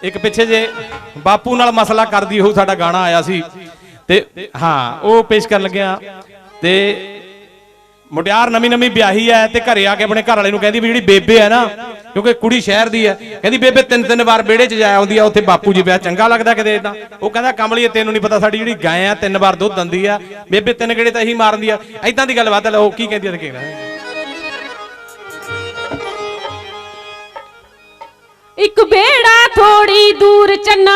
ਇੱਕ ਪਿੱਛੇ ਜੇ ਬਾਪੂ ਨਾਲ ਮਸਲਾ ਕਰਦੀ ਹੋਊ, ਸਾਡਾ ਗਾਣਾ ਆਇਆ ਸੀ। ਤੇ ਹਾਂ, ਉਹ ਪੇਸ਼ ਕਰਨ ਲੱਗਿਆ। ਤੇ ਮੁਟਿਆਰ ਨਵੀਂ ਨਵੀਂ ਵਿਆਹੀ ਐ ਤੇ ਘਰੇ ਆ ਕੇ ਆਪਣੇ ਘਰ ਵਾਲੇ ਨੂੰ ਕਹਿੰਦੀ ਵੀ ਜਿਹੜੀ ਬੇਬੇ ਐ ਨਾ, ਕਿਉਂਕਿ ਕੁੜੀ ਸ਼ਹਿਰ ਦੀ ਐ ਕਹਿੰਦੀ ਬੇਬੇ ਤਿੰਨ ਤਿੰਨ ਵਾਰ ਵਿਹੜੇ 'ਚ ਜਾ ਆਉਂਦੀ ਆ, ਉੱਥੇ ਬਾਪੂ ਜੀ ਵਿਆਹ ਚੰਗਾ ਲੱਗਦਾ ਕਿਤੇ ਇਦਾਂ ਉਹ ਕਹਿੰਦਾ ਕਮਲੀਏ ਤੈਨੂੰ ਨਹੀਂ ਪਤਾ ਸਾਡੀ ਜਿਹੜੀ ਗਾਂ ਆ, ਤਿੰਨ ਵਾਰ ਦੁੱਧ ਦਿੰਦੀ ਆ। ਬੇਬੇ ਤਿੰਨ ਗੇੜੇ ਤਾਂ ਇਹੀ ਮਾਰਦੀ ਆ। ਐਦਾਂ ਦੀ ਗੱਲਬਾਤ ਹੈ ਉਹ ਕੀ ਕਹਿੰਦੀ ਆ ਤੇ ਕੀ ਕਹਿੰਦਾ। ਇੱਕ ਬੇੜਾ ਥੋੜੀ ਦੂਰ ਚੰਨਾ।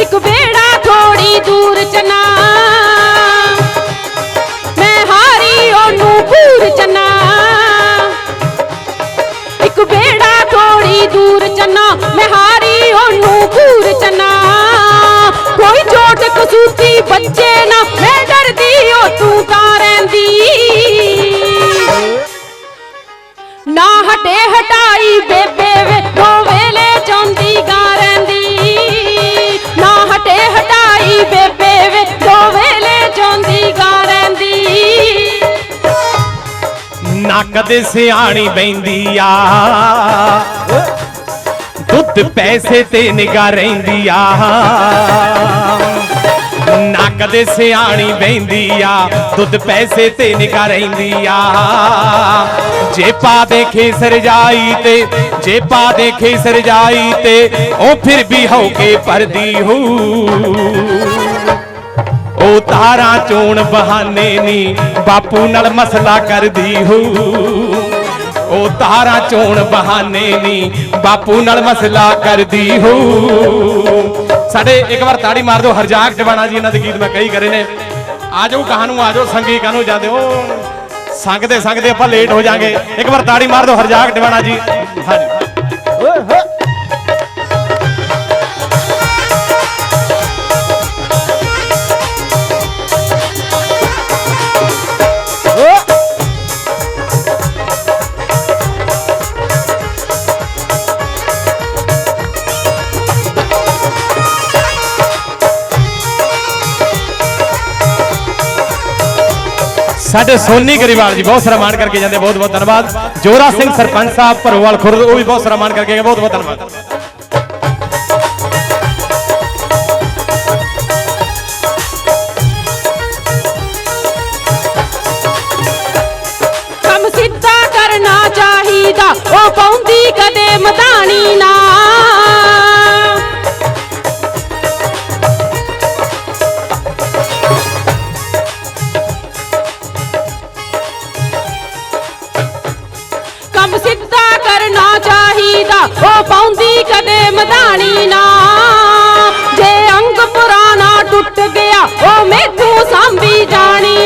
ਇੱਕ ਬੇੜਾ ਥੋੜੀ ਦੂਰ ਚੰਨਾ। ਮੈਂ ਹਾਰੀ ਉਹਨੂੰ ਪੂਰ ਚੰਨਾ। ਇੱਕ ਬੇੜਾ ਥੋੜੀ ਦੂਰ ਚੰਨਾ, ਮੈਂ ਹਾਰੀ ਕਸੂਤੀ ਬੱਚੇ ਨਾ, ਮੈਂ ਡਰਦੀ ਉਹ ਤੂੰ ਤਾਂ ਰਹਿੰਦੀ। ਨਾ ਹਟੇ ਹਟਾਈ ਬੇਬੇ ਵੇ, ਦੋ ਵੇਲੇ ਚੌਂਦੀ ਗਾ ਰਹਿੰਦੀ। ਨਾ ਹਟੇ ਹਟਾਈ ਬੇਬੇ ਵੇ, ਦੋ ਵੇਲੇ ਚੌਂਦੀ ਗਾਂ ਰਹਿੰਦੀ। ਨਾ ਕਦੇ ਸਿਆਣੀ ਬੈਂਦੀ ਆ। ਦੁੱਧ ਪੈਸੇ ਤੇ ਨਿਗਾ ਰਹਿੰਦੀ ਆ। ਨਾ ਕਦੇ ਸਿਆਣੀ ਬੈਂਦੀ ਆ, ਦੁੱਧ ਪੈਸੇ ਤੇ ਨਿਗਾ ਰਹਿੰਦੀ ਆ। ਜੇ ਪਾ ਦੇਖੇ ਸਰਜਾਈ ਤੇ, ਜੇ ਪਾ ਦੇਖੇ ਸਰਜਾਈ ਤੇ, ਉਹ ਫਿਰ ਵੀ ਹੋ ਕੇ ਪਰਦੀ ਹੂ। ਉਹ ਤਾਰਾਂ ਚੋਣ ਬਹਾਨੇ ਨੀ, ਬਾਪੂ ਨਾਲ ਮਸਲਾ ਕਰਦੀ ਹੂ। ਉਹ ਤਾਰਾਂ ਚੋਣ ਬਹਾਨੇ ਨੀ, ਬਾਪੂ ਨਾਲ ਮਸਲਾ ਕਰਦੀ ਹੂ। ਸਾਡੇ ਇੱਕ ਵਾਰ ਤਾੜੀ ਮਾਰ ਦਿਓ, ਹਰਜਾਕ ਜਵਾਨਾ ਜੀ ਇਹਨਾਂ ਦੇ ਗੀਤ ਮੈਂ ਕਈ ਕਰੇ ਨੇ। ਆ ਜਾਓ ਕਹਾਨੂੰ ਆ ਜਾਓ ਸੰਗੀ ਕਾਨੂੰ ਜਾਂਦੇ ਹੋ। ਸੰਗਦੇ ਸੰਗਦੇ ਆਪਾਂ ਲੇਟ ਹੋ ਜਾਾਂਗੇ। ਇੱਕ ਵਾਰ ਤਾੜੀ ਮਾਰ ਦਿਓ, ਹਰਜਾਕ ਜਵਾਨਾ ਜੀ। ਹਾਂਜੀ। ਸਾਡੇ ਸੋਨੀ ਗਰੀਵਾਲ ਜੀ, ਬਹੁਤ ਸਾਰਾ ਮਾਣ ਕਰਕੇ ਜਾਂਦੇ, ਬਹੁਤ ਬਹੁਤ ਧੰਨਵਾਦ। ਜੋਰਾ ਸਿੰਘ ਸਰਪੰਚ ਸਾਹਿਬ, ਭਰੋਵਾਲ ਖੁਰਦ, ਉਹ ਵੀ ਬਹੁਤ ਸਾਰਾ ਮਾਣ ਕਰਕੇ ਗਏ, ਬਹੁਤ ਬਹੁਤ ਧੰਨਵਾਦ। ਉਹ ਪਾਉਂਦੀ ਕਦੇ ਮਧਾਣੀ ਨਾ। ਚਾਹੀਦਾ, ਉਹ ਪਾਉਂਦੀ ਕਦੇ ਮਧਾਣੀ ਨਾ। ਜੇ ਅੰਗ ਪੁਰਾਣਾ ਟੁੱਟ ਗਿਆ, ਉਹ ਮੈਥੋਂ ਸਾਂਭੀ ਜਾਣੀ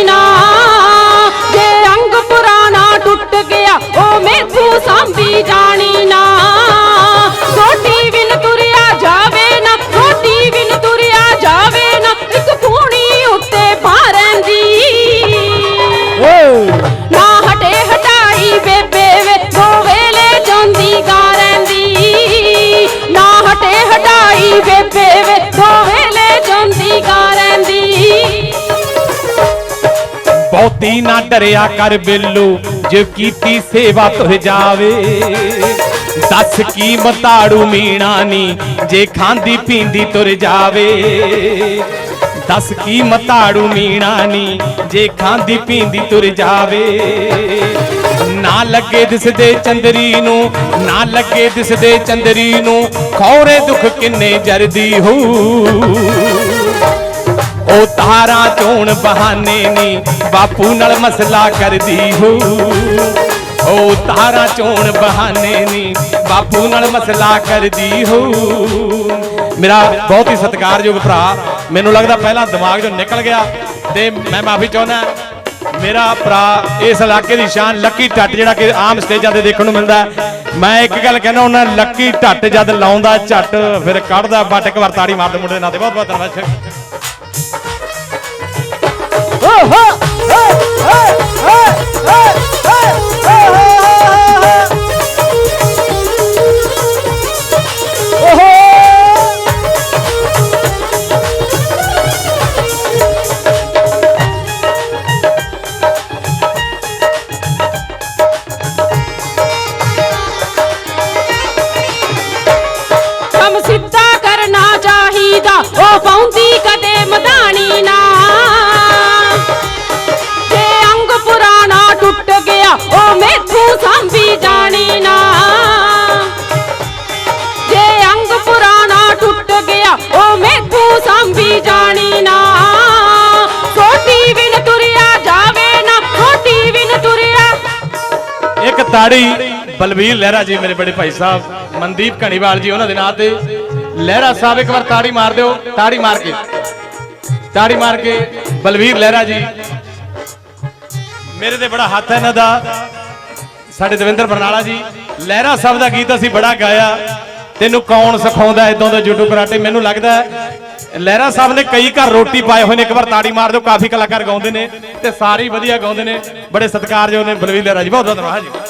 ਬਹੁਤੀ ਨਾ ਡਰਿਆ ਕਰ ਬਿੱਲੂ, ਜੇ ਕੀਤੀ ਸੇਵਾ ਤੁਰ ਜਾਵੇ। ਦੱਸ ਕੀ ਮਤਾੜੂ ਮੀਣਾ ਨੀ ਜੇ ਖਾਂਦੀ ਪੀਂਦੀ ਤੁਰ ਜਾਵੇ। ਦੱਸ ਕੀ ਮਤਾੜੂ ਮੀਣਾ ਨੀ ਜੇ ਖਾਂਦੀ ਪੀਂਦੀ ਤੁਰ ਜਾਵੇ। ਨਾ ਲੱਗੇ ਦਿਸਦੇ ਚੰਦਰੀ ਨੂੰ, ਨਾ ਲੱਗੇ ਦਿਸਦੇ ਚੰਦਰੀ ਨੂੰ, ਖੌਰੇ ਦੁੱਖ ਕਿੰਨੇ ਜਰਦੀ ਹੋ। ਉਹ ਤਾਰਾਂ ਚੋਣ ਬਹਾਨੇ ਨੀ, ਬਾਪੂ ਨਾਲ ਮਸਲਾ ਕਰਦੀ ਹੋ। ਉਹ ਤਾਰਾਂ ਚੋਣ ਬਹਾਨੇ ਨੀ, ਬਾਪੂ ਨਾਲ ਮਸਲਾ ਕਰਦੀ ਹੋ। ਮੇਰਾ ਬਹੁਤ ਹੀ ਸਤਿਕਾਰਯੋਗ ਭਰਾ, ਮੈਨੂੰ ਲੱਗਦਾ ਪਹਿਲਾਂ ਦਿਮਾਗ ਚੋਂ ਨਿਕਲ ਗਿਆ ਤੇ ਮੈਂ ਮਾਫੀ ਚਾਹੁੰਦਾ ਮੇਰਾ ਭਰਾ ਇਸ ਇਲਾਕੇ ਦੀ ਸ਼ਾਨ ਲੱਕੀ ਟੱਟ, ਜਿਹੜਾ ਕਿ ਆਮ ਸਟੇਜਾਂ ਤੇ ਦੇਖਣ ਨੂੰ ਮਿਲਦਾ ਮੈਂ ਇੱਕ ਗੱਲ ਕਹਿੰਦਾ ਉਹਨਾਂ ਲੱਕੀ ਟੱਟ ਜਦ ਲਾਉਂਦਾ ਝੱਟ, ਫਿਰ ਕੱਢਦਾ ਬੱਟ ਇੱਕ ਵਾਰ ਤਾੜੀ ਮਾਰਦੇ ਮੁੰਡੇ ਦੇ ਨਾਂ ਤੇ। ਬਹੁਤ ਬਹੁਤ ਧੰਨਵਾਦ 哦哈诶诶诶 ਤਾੜੀ, ਬਲਵੀਰ ਲਹਿਰਾ ਜੀ ਮੇਰੇ ਬੜੇ ਭਾਈ ਸਾਹਿਬ, ਮਨਦੀਪ ਘਣੀਵਾਲ ਜੀ ਉਹਨਾਂ ਦੇ ਨਾਂ ਤੇ। ਲਹਿਰਾ ਸਾਹਿਬ, ਇੱਕ ਵਾਰ ਤਾੜੀ ਮਾਰ ਦਿਓ, ਤਾੜੀ ਮਾਰ ਕੇ। ਤਾੜੀ ਮਾਰ ਕੇ, ਬਲਵੀਰ ਲਹਿਰਾ ਜੀ। ਮੇਰੇ ਤੇ ਬੜਾ ਹੱਥ ਹੈ ਇਹਨਾਂ ਦਾ। ਸਾਡੇ ਦਵਿੰਦਰ ਬਰਨਾਲਾ ਜੀ, ਲਹਿਰਾ ਸਾਹਿਬ ਦਾ ਗੀਤ ਅਸੀਂ ਬੜਾ ਗਾਇਆ। ਤੈਨੂੰ ਕੌਣ ਸਿਖਾਉਂਦਾ ਇਦਾਂ ਦੇ ਜੁਡੋ ਕਰਾਟੇ? ਮੈਨੂੰ ਲੱਗਦਾ ਲਹਿਰਾ ਸਾਹਿਬ ਨੇ ਕਈ ਘਰ ਰੋਟੀ ਪਾਏ ਹੋਏ ਨੇ, ਇੱਕ ਵਾਰ ਤਾੜੀ ਮਾਰ ਦਿਓ, ਕਾਫੀ ਕਲਾਕਾਰ ਗਾਉਂਦੇ ਨੇ ਤੇ ਸਾਰੇ ਵਧੀਆ ਗਾਉਂਦੇ ਨੇ। ਬੜੇ ਸਤਿਕਾਰਯੋਗ ਨੇ ਬਲਵੀਰ ਲਹਿਰਾ ਜੀ ਬਹੁਤ ਬਹੁਤ ਧੰਨਵਾਦ ਜੀ।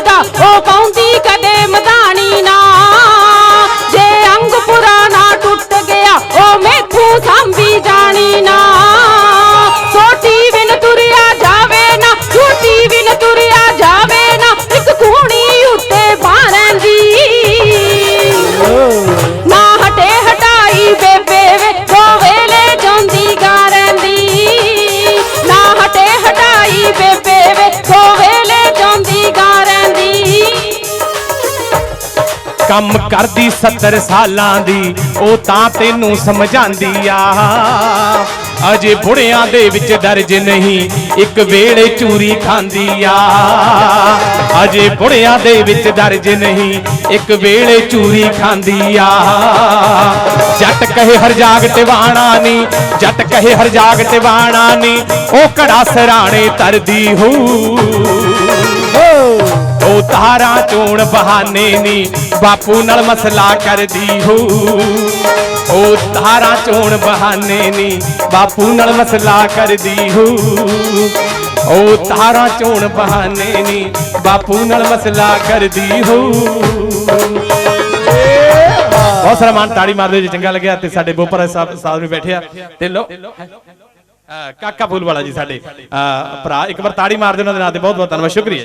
ਚਾਹੀਦਾ ਉਹ ਕੰਮ ਕਰਦੀ 70 ਸਾਲਾਂ ਦੀ, ਉਹ ਤਾਂ ਤੈਨੂੰ ਸਮਝਾਉਂਦੀ ਆ। ਅਜੇ ਬੁੜਿਆਂ ਦੇ ਵਿੱਚ ਦਰਜ ਨਹੀਂ, ਇੱਕ ਵੇਲੇ ਚੂਰੀ ਖਾਂਦੀ ਆ। ਅਜੇ ਬੁੜਿਆਂ ਦੇ ਵਿੱਚ ਦਰਜ ਨਹੀਂ, ਇੱਕ ਵੇਲੇ ਚੂਰੀ ਖਾਂਦੀ ਆ। ਜੱਟ ਕਹੇ ਹਰ ਜਾਗ ਟਿਵਾਣਾ ਨੀ, ਜੱਟ ਕਹੇ ਹਰ ਜਾਗ ਟਿਵਾਣਾ ਨੀ, ਉਹ ਘੜਾ ਸਰਾਣੇ ਤਰਦੀ ਹੂ। ਉਹ ਤਾਰਾਂ ਚੋਣ ਬਹਾਨੇ ਨੀ, ਬਾਪੂ ਨਾਲ ਮਸਲਾ ਕਰਦੀ ਹੋ। ਉਹ ਤਾਰਾਂ ਚੋਣ ਬਹਾਨੇ ਨੀ, ਬਾਪੂ ਨਾਲ ਮਸਲਾ ਕਰਦੀ ਹੋ। ਉਹ ਤਾਰਾਂ ਚੋਣ ਬਹਾਨੇ ਨੀ, ਬਾਪੂ ਨਾਲ ਮਸਲਾ ਕਰਦੀ ਹੋ। ਬਹੁਤ ਸਾਰਾ ਮਾਨ ਤਾੜੀ ਮਾਰਦੇ ਜੀ, ਚੰਗਾ ਲੱਗਿਆ ਤੇ ਸਾਡੇ ਬੋਪਰ ਸਾਹਿਬ ਸਾਹਿਬ ਨੂੰ ਬੈਠਿਆ ਤੇ ਲੋ ਕਾਕਾ ਫੂਲ ਵਾਲਾ ਜੀ ਸਾਡੇ, ਅਹ ਭਰਾ, ਇੱਕ ਵਾਰ ਤਾੜੀ ਮਾਰ ਦਿਓ ਉਹਨਾਂ ਦੇ ਨਾਂ ਤੇ ਬਹੁਤ ਬਹੁਤ ਧੰਨਵਾਦ, ਸ਼ੁਕਰੀਆ।